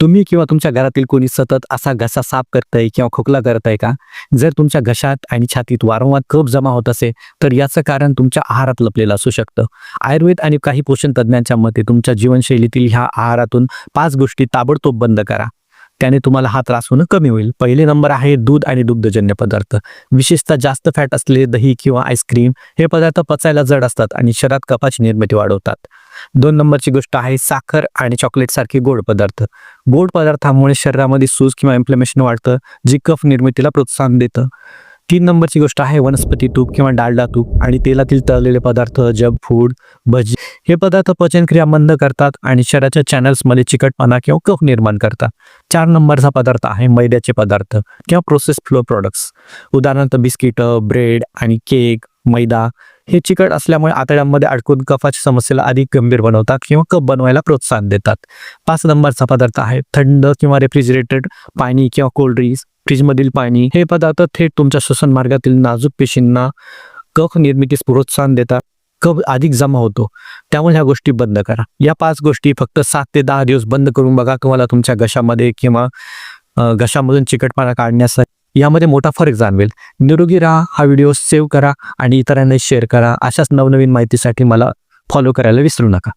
तुम्ही किंवा तुमच्या घरातील कोणी सतत असा घसा साफ करताय किंवा खोकला करताय का? जर तुमच्या घशात आणि छातीत वारंवार कप जमा होत असेल तर याचं कारण तुमच्या आहारात लपलेलं असू शकतं. आयुर्वेद आणि काही पोषण तज्ज्ञांच्या मते तुमच्या जीवनशैलीतील ह्या आहारातून पाच गोष्टी ताबडतोब बंद करा. त्याने तुम्हाला हा त्रास होणं कमी होईल. पहिले नंबर आहे दूध आणि दुग्धजन्य पदार्थ. विशेषतः जास्त फॅट असलेले दही किंवा आईस्क्रीम हे पदार्थ पचायला जड असतात आणि शरीरात कफाची निर्मिती वाढवतात. दोन नंबरची गोष्ट आहे साखर आणि चॉकलेट सारखे गोड पदार्थ. गोड पदार्थामुळे शरीरामध्ये सूज किंवा इन्फ्लेमेशन वाढतं जी कफ निर्मितीला प्रोत्साहन देतं. तीन नंबरची गोष्ट आहे वनस्पती तूप किंवा डालडा तूप आणि तेलातील तळलेले पदार्थ जब फूड भजी. हे पदार्थ पचनक्रिया मंद करतात आणि शरीराच्या चॅनल्समध्ये चिकटपणा किंवा कफ निर्माण करतात. चार नंबरचा पदार्थ आहे मैद्याचे पदार्थ किंवा प्रोसेस फ्लो प्रोडक्ट्स उदाहरणार्थ बिस्किट ब्रेड आणि केक मैदा. हे चिकट असल्यामुळे आतड्यांमध्ये अडकून कफाच्या समस्येला अधिक गंभीर बनवतात किंवा कप बनवायला प्रोत्साहन देतात. पाच नंबरचा पदार्थ आहे थंड किंवा रेफ्रिजरेटेड पाणी किंवा कोल्ड ड्रिंक्स फ्रीजमधील पाणी हे पदार्थ थेट तुमच्या श्वसन मार्गातील नाजूक पेशींना कफ निर्मितीस प्रोत्साहन देतात. कफ अधिक जमा होतो. त्यामुळे ह्या गोष्टी बंद करा. या पाच गोष्टी फक्त सात ते दहा दिवस बंद करून बघा तुम्हाला तुमच्या घशामध्ये किंवा घशामधून चिकटपणा काढण्यासाठी यामध्ये मोठा फरक जाणवेल. निरोगी राहा हा व्हिडिओ सेव्ह करा आणि इतरांना शेअर करा. अशाच नवनवीन माहितीसाठी मला फॉलो करायला विसरू नका.